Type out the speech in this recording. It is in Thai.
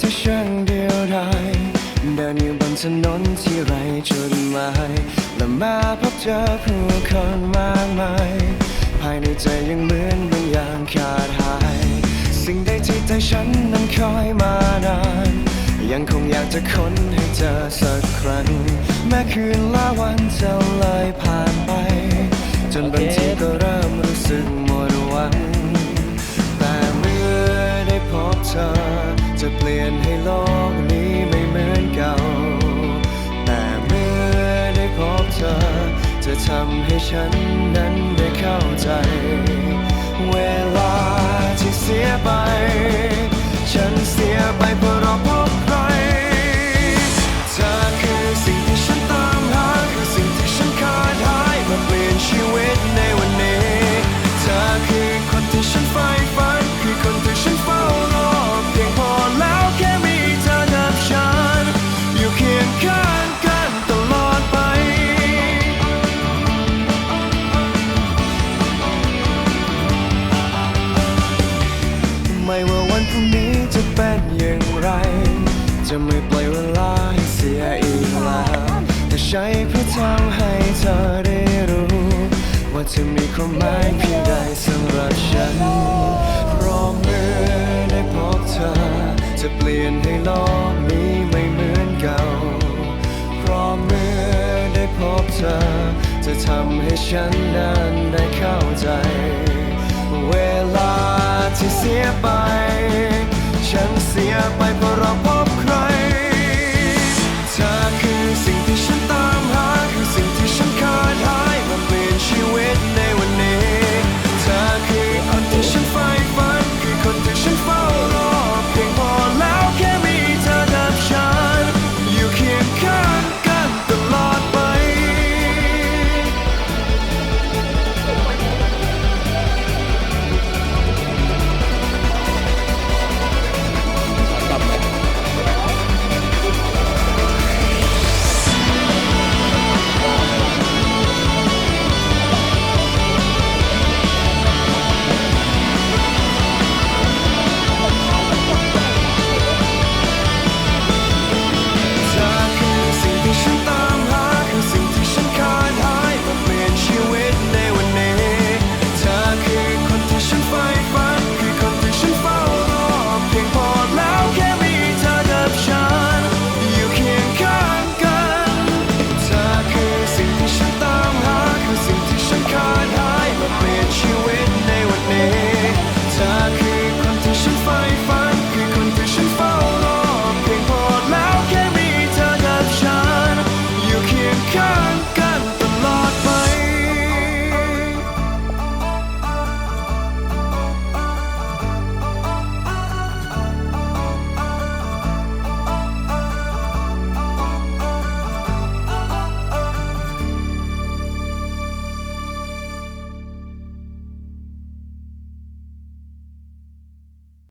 ที่ช่างเดียวดายเดินอยู่บนถนนที่ไร้จุดหมายและมาพบเจอผู้คนมากมาย ภายในใจยังเหมือนบางอย่างขาดหาย สิ่งใดที่ใจฉันนั้นคอยมานาน ยังคงอยากจะค้นให้เจอสักครั้ง แม้คืนละวันจะเลยผ่านไป จนบางทีำให้ฉันนั้นได้เข้าใจ เวลาที่เสียไป ฉันเสียไปเพราะเรา นอย่างไร จะไม่ปล่อยเวลาให้เสียอีกแล้วแต่ใช้เพื่อทำให้เธอได้รู้ ว่าเธอมีความหมายเพียงใดสำหรับฉันเพราะเมื่อได้พบเธอ จะเปลี่ยนให้โลกนี้ไม่เหมือนเก่าเพราะเมื่อได้พบเธอ จะทำให้ฉันนั้นได้เข้าใจ เวลาที่เสียไป ฉันเสียไปเพราะเราพบใคร